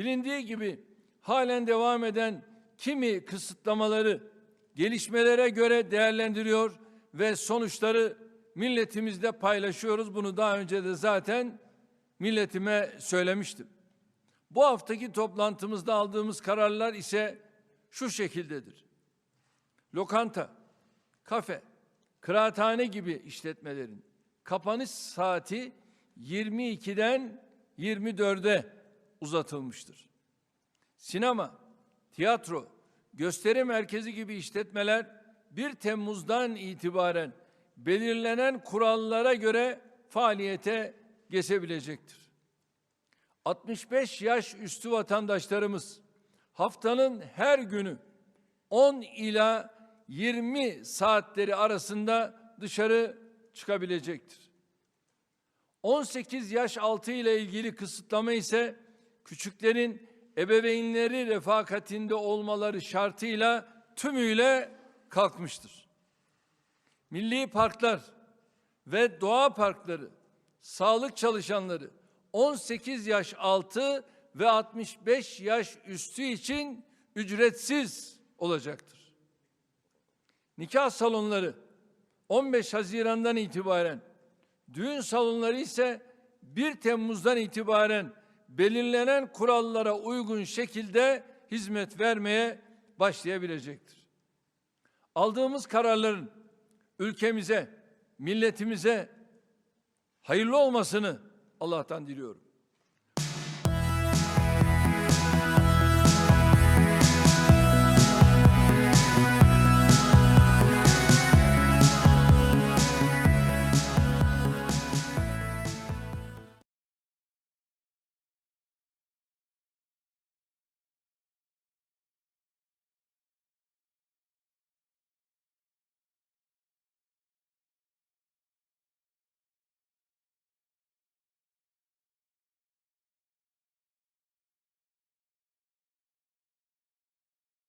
Bilindiği gibi halen devam eden kimi kısıtlamaları gelişmelere göre değerlendiriyor ve sonuçları milletimizle paylaşıyoruz. Bunu daha önce de zaten milletime söylemiştim. Bu haftaki toplantımızda aldığımız kararlar ise şu şekildedir. Lokanta, kafe, kıraathane gibi işletmelerin kapanış saati 22'den 24'e uzatılmıştır. Sinema, tiyatro, gösteri merkezi gibi işletmeler 1 Temmuz'dan itibaren belirlenen kurallara göre faaliyete geçebilecektir. 65 yaş üstü vatandaşlarımız haftanın her günü 10 ila 20 saatleri arasında dışarı çıkabilecektir. 18 yaş altı ile ilgili kısıtlama ise küçüklerin ebeveynleri refakatinde olmaları şartıyla tümüyle kalkmıştır. Milli parklar ve doğa parkları, sağlık çalışanları 18 yaş altı ve 65 yaş üstü için ücretsiz olacaktır. Nikah salonları 15 Haziran'dan itibaren, düğün salonları ise 1 Temmuz'dan itibaren belirlenen kurallara uygun şekilde hizmet vermeye başlayabilecektir. Aldığımız kararların ülkemize, milletimize hayırlı olmasını Allah'tan diliyorum.